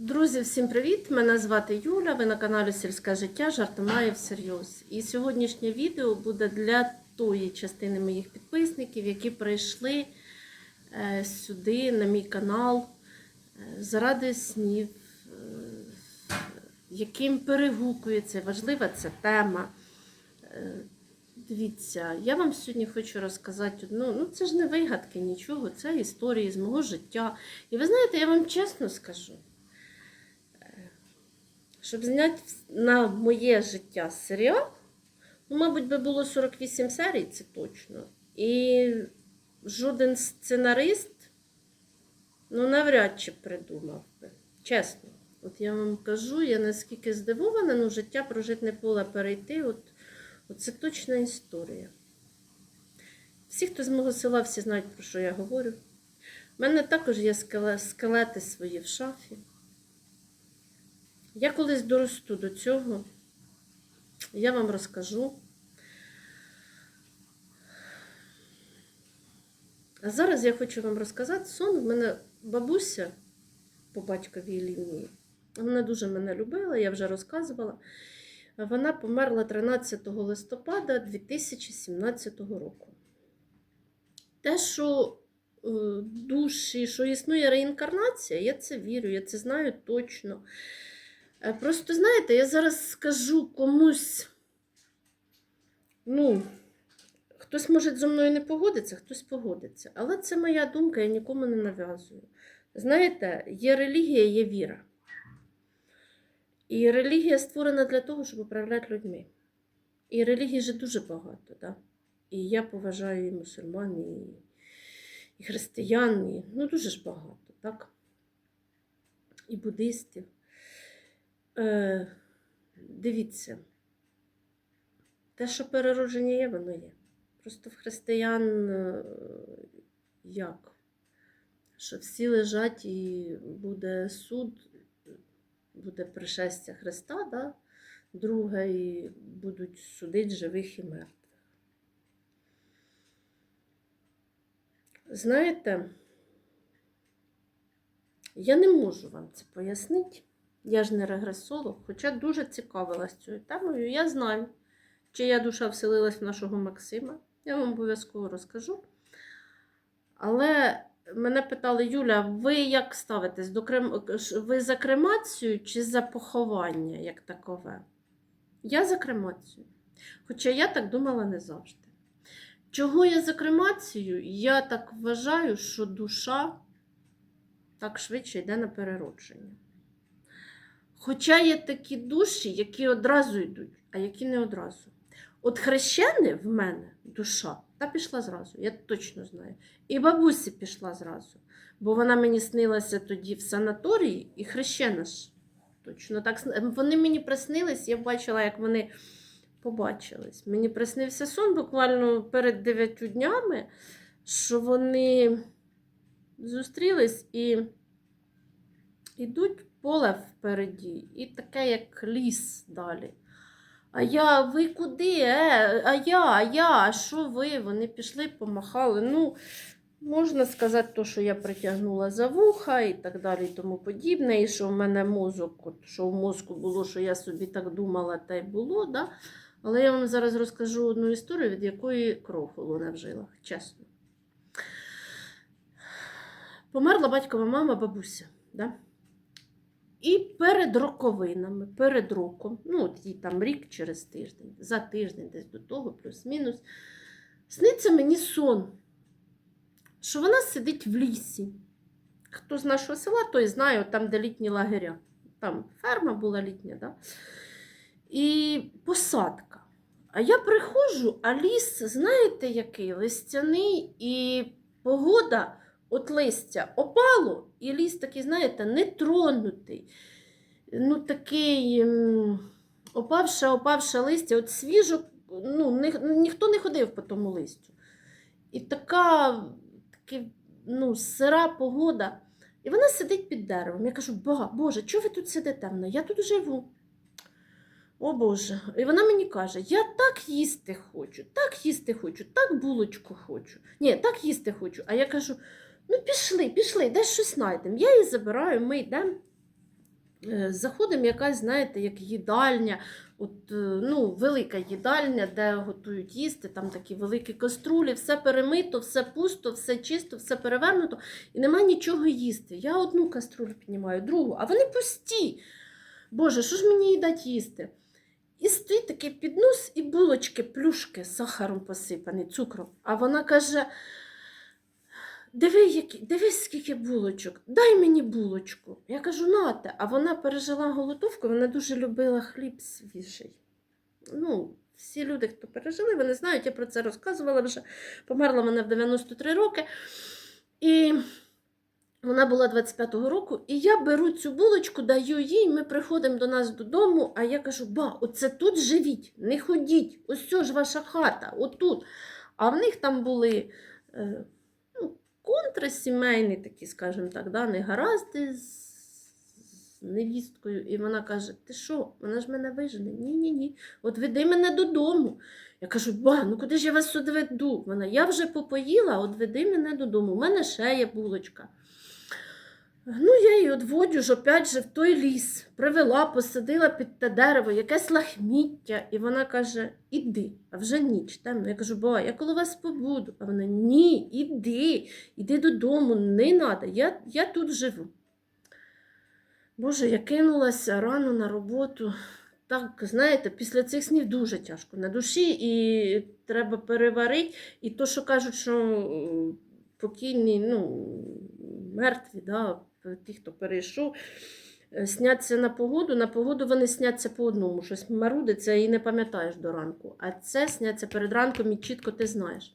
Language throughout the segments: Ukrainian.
Друзі, всім привіт! Мене звати Юля. Ви на каналі Сільське життя Жартомає всерйоз. І сьогоднішнє відео буде для тої частини моїх підписників, які прийшли е, сюди, на мій канал, е, заради снів, е, яким перегукується важлива ця тема. Дивіться, я вам сьогодні хочу розказати одну. Ну, це ж не вигадки нічого, це історії з мого життя. І ви знаєте, я вам чесно скажу. Щоб зняти на моє життя серіал, ну, мабуть, би було 48 серій, це точно. І жоден сценарист ну, навряд чи придумав би. Чесно. От я вам кажу, я наскільки здивована, ну, життя прожити не поле перейти. От, от це точна історія. Всі, хто з мого села, всі знають, про що я говорю. У мене також є скелети свої в шафі. Я колись доросту до цього, я вам розкажу. А зараз я хочу вам розказати сон. В мене бабуся по батьковій лінії. Вона дуже мене любила, я вже розказувала. Вона померла 13 листопада 2017 року. Те, що е, душі, що існує реінкарнація, я це вірю, я це знаю точно. Е, Просто знаєте, я зараз скажу комусь, ну, хтось може зі мною не погодиться, хтось погодиться. Але це моя думка, я нікому не нав'язую. Знаєте, є релігія, є віра. І релігія створена для того, щоб управляти людьми. І релігій же дуже багато, да? І я поважаю і мусульман, і, і християн, і, ну дуже ж багато, так? І буддистів. Е, дивіться, те, що переродження є, воно є. Просто в християн е, як? Що всі лежать і буде суд, буде пришестя Христа, да? друге, і будуть судити живих і мертвих. Знаєте, я не можу вам це пояснити. Я ж не регресолог, хоча дуже цікавилась цією темою. Я знаю, чия душа вселилась в нашого Максима. Я вам обов'язково розкажу. Але мене питали, Юля, ви як ставитесь до крем... ви за кремацію чи за поховання як такове? Я за кремацію. Хоча я так думала не завжди. Чого я за кремацію? Я так вважаю, що душа так швидше йде на переродження. Хоча є такі душі, які одразу йдуть, а які не одразу. От хрещени в мене душа, та пішла зразу, я точно знаю. І бабусі пішла зразу. Бо вона мені снилася тоді в санаторії, і хрещена ж. Точно так. Вони мені приснились, я бачила, як вони побачились. Мені приснився сон буквально перед дев'ятью днями, що вони зустрілись і йдуть поле впереді, і таке, як ліс далі. А я, ви куди? Е? А я, а я, а що ви? Вони пішли, помахали. Ну, можна сказати, то, що я притягнула за вуха і так далі, і тому подібне. І що в мене мозок, от, що в мозку було, що я собі так думала, та й було. Да? Але я вам зараз розкажу одну історію, від якої кров холоне в жилах, чесно. Померла батькова мама, бабуся. Да? І перед роковинами, перед роком, ну от їй там рік через тиждень, за тиждень десь до того, плюс-мінус, сниться мені сон, що вона сидить в лісі. Хто з нашого села, той знає, там, де літні лагеря. Там ферма була літня, да? і посадка. А я приходжу, а ліс, знаєте, який листяний, і погода от листя опало, і ліс такий, знаєте, нетронутий. Ну, такий опавше, опавше листя, от свіжо, ну, ні, ніхто не ходив по тому листю. І така, такі, ну, сира погода. І вона сидить під деревом. Я кажу, «Ба- Боже, чого ви тут сидите? Вона, Я тут живу. О Боже. І вона мені каже: я так їсти хочу, так їсти хочу, так булочку хочу. Ні, так їсти хочу. А я кажу: ну пішли, пішли, десь щось знайдемо. Я її забираю, ми йдемо. Е, Заходимо, якась, знаєте, як їдальня, от, е, ну, велика їдальня, де готують їсти, там такі великі каструлі, все перемито, все пусто, все чисто, все перевернуто, і немає нічого їсти. Я одну каструлю піднімаю, другу, а вони пусті. Боже, що ж мені їй їсти? І стоїть такий піднос і булочки, плюшки з сахаром посипані, цукром. А вона каже: Диви, які, дивись, скільки булочок, дай мені булочку. Я кажу, нате. А вона пережила голодовку, вона дуже любила хліб свіжий. Ну, всі люди, хто пережили, вони знають, я про це розказувала вже. Померла вона в 93 роки. І вона була 25-го року, і я беру цю булочку, даю їй, ми приходимо до нас додому, а я кажу, ба, оце тут живіть, не ходіть, ось це ж ваша хата, отут. А в них там були контрасімейні такі, скажімо так, да, негаразди з, невісткою. І вона каже: Ти що, вона ж мене вижене? Ні-ні ні. От веди мене додому. Я кажу, ба, ну куди ж я вас веду? Вона, я вже попоїла, от веди мене додому. У мене ще є булочка. Ну, я її одводжу ж опять же в той ліс. Привела, посадила під те дерево, якесь лахміття. І вона каже: Іди, а вже ніч. Темно. Я кажу, ба, я коло вас побуду. А вона ні, іди, іди додому, не треба, я, я тут живу. Боже, я кинулася рано на роботу. Так, знаєте, після цих снів дуже тяжко на душі, і треба переварити. І то, що кажуть, що покійні, ну, мертві, да, ті, хто перейшов, е, сняться на погоду. На погоду вони сняться по одному. Щось марудиться і не пам'ятаєш до ранку. А це сняться перед ранком і чітко ти знаєш.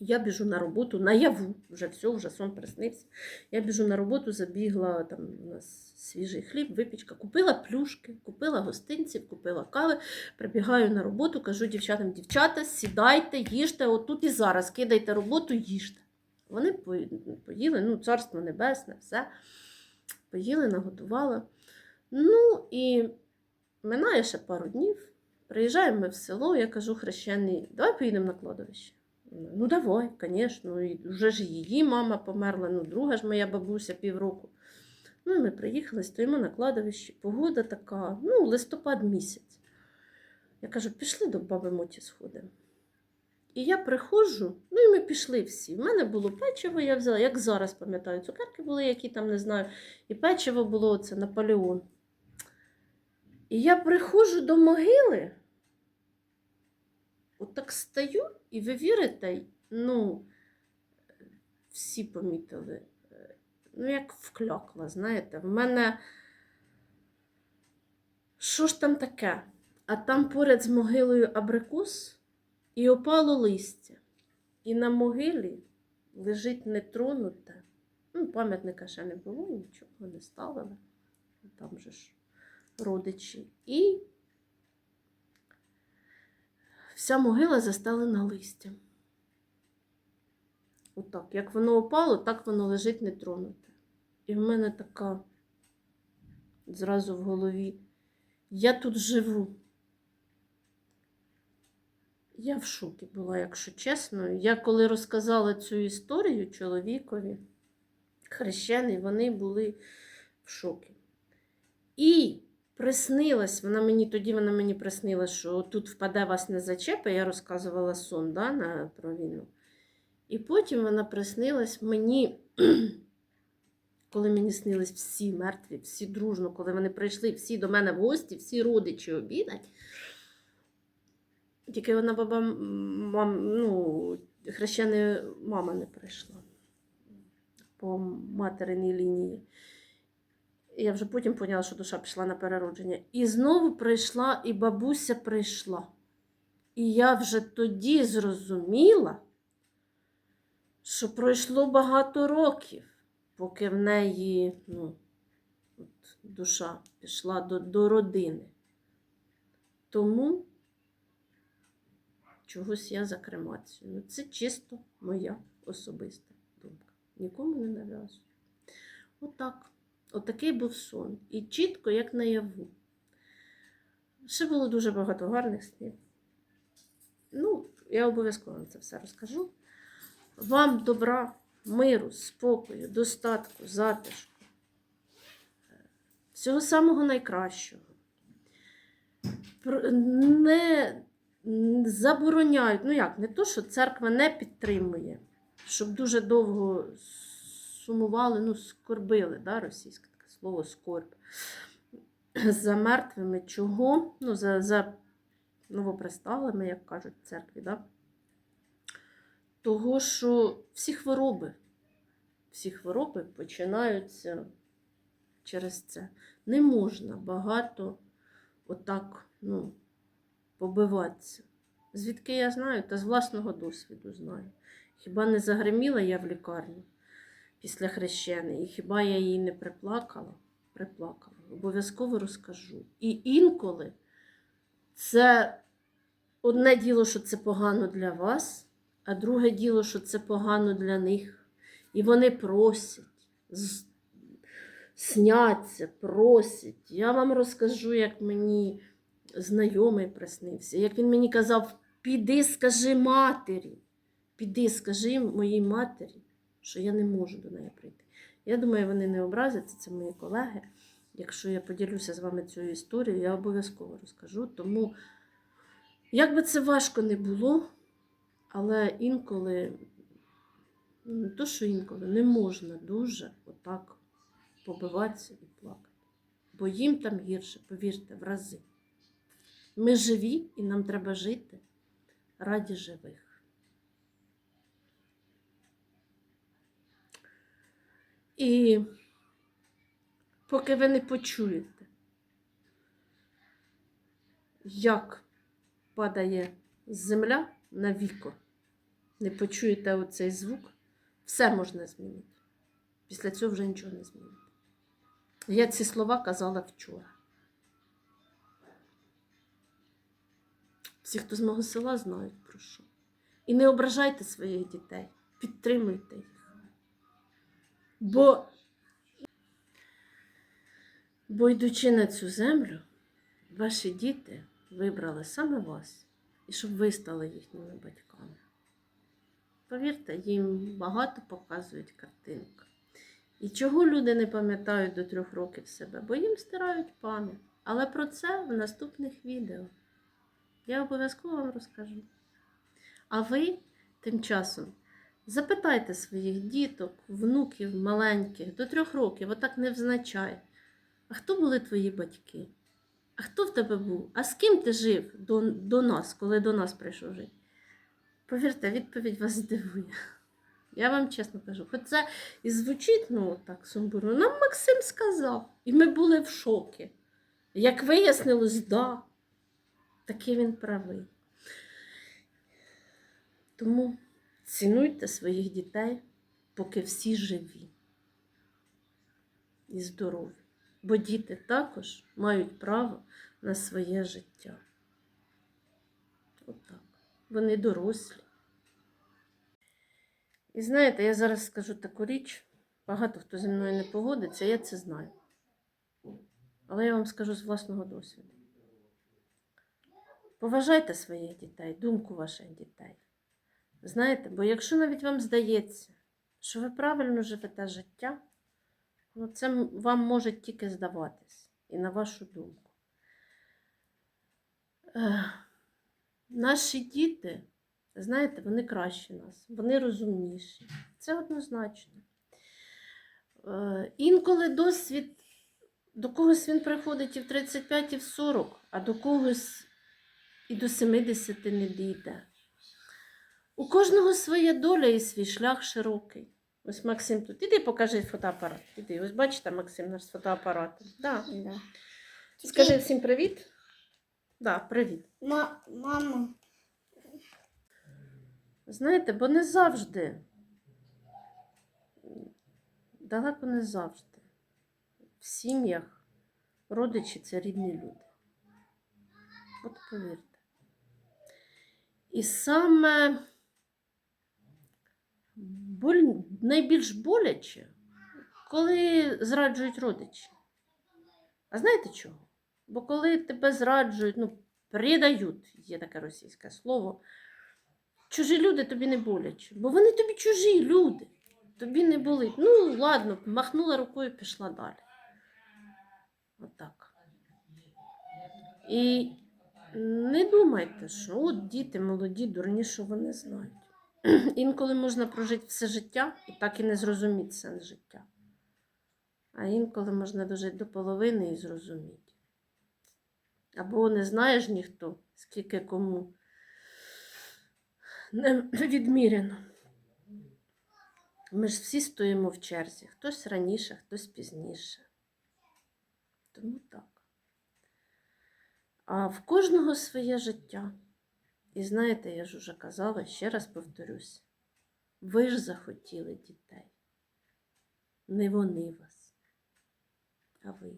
Я біжу на роботу наяву, вже все, вже сон приснився. Я біжу на роботу, забігла там у нас свіжий хліб, випічка, купила плюшки, купила гостинців, купила кави. Прибігаю на роботу, кажу дівчатам, дівчата, сідайте, їжте, отут і зараз кидайте роботу, їжте. Вони поїли, ну, царство небесне, все. Поїли, наготувала. Ну і минає ще пару днів. Приїжджаємо ми в село, я кажу хрещений, давай поїдемо на кладовище. Ну, давай, звісно. Вже ж її мама померла, ну, друга ж моя бабуся півроку. Ну, і ми приїхали, стоїмо на кладовищі. Погода така, ну, листопад місяць. Я кажу, пішли до баби Моті сходимо. І я приходжу, ну і ми пішли всі. У мене було печиво, я взяла, як зараз пам'ятаю, цукерки були, які там не знаю. І печиво було це Наполеон. І я приходжу до могили, от так стою, і ви вірите, ну, всі помітили, ну, як вклякла, знаєте, в мене. Що ж там таке? А там поряд з могилою абрикос і опало листя. І на могилі лежить нетронуте. Ну, пам'ятника ще не було, нічого не ставили. Там же ж родичі. І вся могила застелена листям. Отак. Як воно опало, так воно лежить нетронуте. І в мене така зразу в голові. Я тут живу. Я в шокі була, якщо чесно. Я коли розказала цю історію чоловікові, хрещений, вони були в шокі. І приснилась, вона мені тоді вона мені приснилась, що тут впаде вас не зачепи, я розказувала сон да, на, про війну. І потім вона приснилась мені, коли мені снились всі мертві, всі дружно, коли вони прийшли всі до мене в гості, всі родичі обідать. Тільки вона баба мам, ну, хрещена мама не прийшла по материній лінії. Я вже потім поняла, що душа пішла на переродження. І знову прийшла, і бабуся прийшла. І я вже тоді зрозуміла, що пройшло багато років, поки в неї ну, от, душа пішла до, до родини. Тому чогось я за кремацію. Ну, це чисто моя особиста думка. Нікому не нав'язую. Отак. Отакий був сон. І чітко, як наяву. Ще було дуже багато гарних снів. Ну, я обов'язково вам це все розкажу. Вам добра, миру, спокою, достатку, затишку. всього самого найкращого. Не забороняють, ну як, не то, що церква не підтримує, щоб дуже довго сумували, ну, скорбили, да, російське таке слово скорб. За мертвими чого? Ну, за, за новопристалими, як кажуть церкві, да? того, що всі хвороби, всі хвороби починаються через це. Не можна багато отак, ну, побиватися. Звідки я знаю, та з власного досвіду знаю. Хіба не загриміла я в лікарню після хрещени, і хіба я її не приплакала? Приплакала. Обов'язково розкажу. І інколи це одне діло, що це погано для вас, а друге діло, що це погано для них. І вони просять, сняться, просять. Я вам розкажу, як мені знайомий приснився, як він мені казав: піди, скажи матері, піди, скажи моїй матері, що я не можу до неї прийти. Я думаю, вони не образяться, це мої колеги. Якщо я поділюся з вами цією історією, я обов'язково розкажу. Тому, як би це важко не було, але інколи, ну, не то, що інколи, не можна дуже отак побиватися і плакати. Бо їм там гірше, повірте, в рази. Ми живі і нам треба жити раді живих. І поки ви не почуєте, як падає земля на віко, не почуєте оцей звук, все можна змінити. Після цього вже нічого не змінити. Я ці слова казала вчора. Всі, хто з мого села, знають про що. І не ображайте своїх дітей, підтримуйте їх. Бо, бо йдучи на цю землю, ваші діти вибрали саме вас, і щоб ви стали їхніми батьками. Повірте, їм багато показують картинок. І чого люди не пам'ятають до трьох років себе? Бо їм стирають пам'ять. Але про це в наступних відео. Я обов'язково вам розкажу. А ви тим часом запитайте своїх діток, внуків маленьких до трьох років, отак не взначай. А хто були твої батьки? А хто в тебе був? А з ким ти жив до, до нас, коли до нас прийшов жити? Повірте, відповідь вас здивує. Я вам чесно кажу, хоч це і звучить, ну так сумбурно. Нам Максим сказав, і ми були в шокі. Як вияснилось, да, таки він правий. Тому цінуйте своїх дітей, поки всі живі і здорові. Бо діти також мають право на своє життя. Отак. Вони дорослі. І знаєте, я зараз скажу таку річ, багато хто зі мною не погодиться, я це знаю. Але я вам скажу з власного досвіду. Поважайте своїх дітей, думку ваших дітей. Знаєте, бо якщо навіть вам здається, що ви правильно живете життя, ну це вам може тільки здаватись і на вашу думку. Наші діти, знаєте, вони кращі нас, вони розумніші. Це однозначно. Е, Інколи досвід до когось він приходить і в 35, і в 40, а до когось і до 70 не дійде. У кожного своя доля і свій шлях широкий. Ось Максим тут. Іди покажи фотоапарат. Іди. Ось бачите, Максим наш з фотоапаратом. Да. Да. Скажи всім привіт. Да, привіт. Ма- мама, Знаєте, бо не завжди, далеко не завжди. В сім'ях родичі це рідні люди. От повірте. І саме боль... найбільш боляче, коли зраджують родичі. А знаєте чого? Бо коли тебе зраджують, ну, предають, є таке російське слово. Чужі люди тобі не боляче, бо вони тобі чужі люди. Тобі не болить. Ну, ладно, махнула рукою, пішла далі. Отак. І не думайте, що от діти молоді, дурні, що вони знають. Інколи можна прожити все життя і так і не зрозуміти сенс життя. А інколи можна дожити до половини і зрозуміти. Або не знаєш ніхто, скільки кому не відміряно. Ми ж всі стоїмо в черзі, хтось раніше, хтось пізніше. Тому так. А в кожного своє життя. І знаєте, я ж уже казала, ще раз повторюсь, ви ж захотіли дітей. Не вони вас, а ви.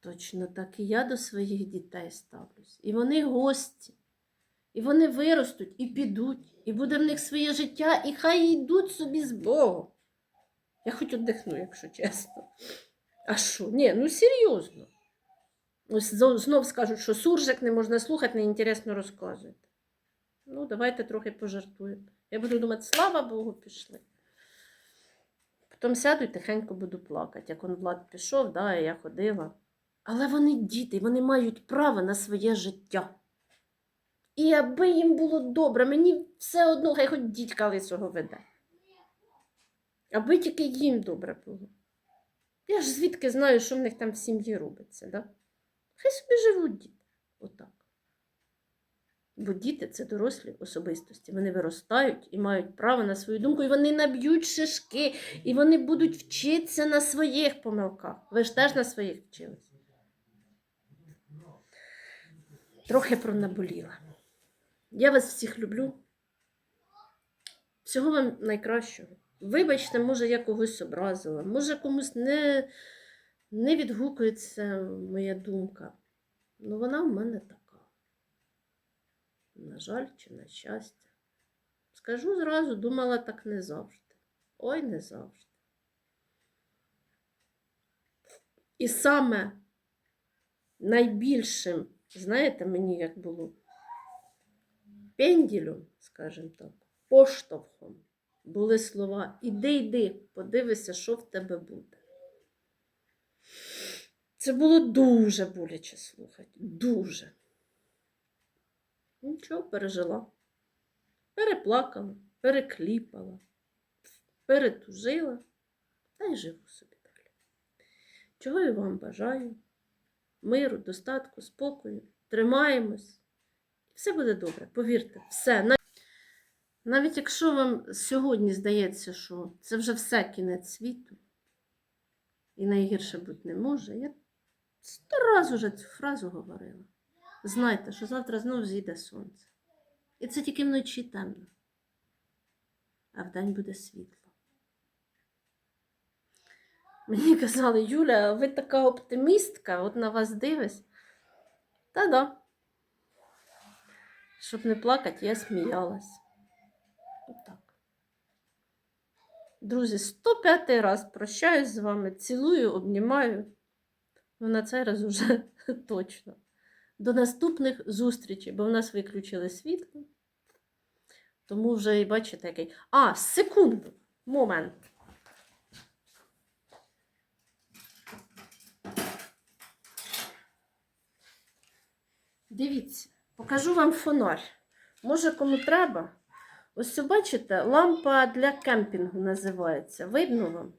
Точно так і я до своїх дітей ставлюсь. І вони гості. І вони виростуть і підуть, і буде в них своє життя, і хай йдуть собі з Богом. Я хоч віддихну, якщо чесно. А що? Ні, ну серйозно. Ось знов скажуть, що суржик не можна слухати, неінтересно розказуєте. Ну, давайте трохи пожартуємо. Я буду думати, слава Богу, пішли. Потім сяду і тихенько буду плакати. Як он Влад пішов, да, я ходила. Але вони діти, вони мають право на своє життя. І аби їм було добре, мені все одно, хай хоч дідька лисого веде. Аби тільки їм добре було. Я ж звідки знаю, що в них там в сім'ї робиться, да? Хай собі живуть діти. Отак. Бо діти це дорослі особистості. Вони виростають і мають право на свою думку, і вони наб'ють шишки, і вони будуть вчитися на своїх помилках. Ви ж теж на своїх вчились. Трохи пронаболіла. Я вас всіх люблю. Всього вам найкращого. Вибачте, може, я когось образила, може комусь не, не відгукується моя думка. Ну, вона в мене така. На жаль, чи на щастя. Скажу зразу, думала так не завжди. Ой, не завжди. І саме найбільшим, знаєте, мені як було пенділем, скажімо так, поштовхом були слова Іди, йди, подивися, що в тебе буде. Це було дуже боляче слухати. Дуже. Нічого пережила. Переплакала, перекліпала, перетужила та й живу собі далі. Чого я вам бажаю? Миру, достатку, спокою. Тримаємось. Все буде добре, повірте, все. Навіть якщо вам сьогодні здається, що це вже все кінець світу, і найгірше бути не може, я сто раз уже цю фразу говорила. Знайте, що завтра знов зійде сонце. І це тільки вночі темно, а вдень буде світло. Мені казали, Юля, ви така оптимістка, от на вас дивись. Та-да. Щоб не плакати, я сміялась. Отак. Друзі, 105 раз прощаюсь з вами, цілую, обнімаю. Ну, на цей раз уже точно. До наступних зустрічей, бо в нас виключили світло. Тому вже і бачите, який. А, секунду, момент. Дивіться, покажу вам фонарь. Може, кому треба. Ось бачите, лампа для кемпінгу називається. Видно вам?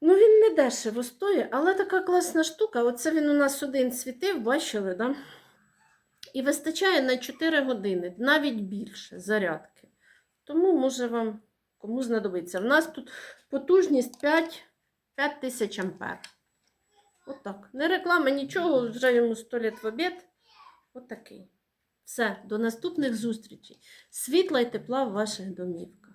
Ну, він не дешево стоїть, але така класна штука. Оце він у нас один світив, бачили, да? І вистачає на 4 години, навіть більше зарядки. Тому може вам кому знадобиться. У нас тут потужність 5, 5 тисяч ампер. Отак. Не реклама, нічого, вже йому 100 літ в обід. Отакий. Все, до наступних зустрічей. Світла і тепла в ваших домівках.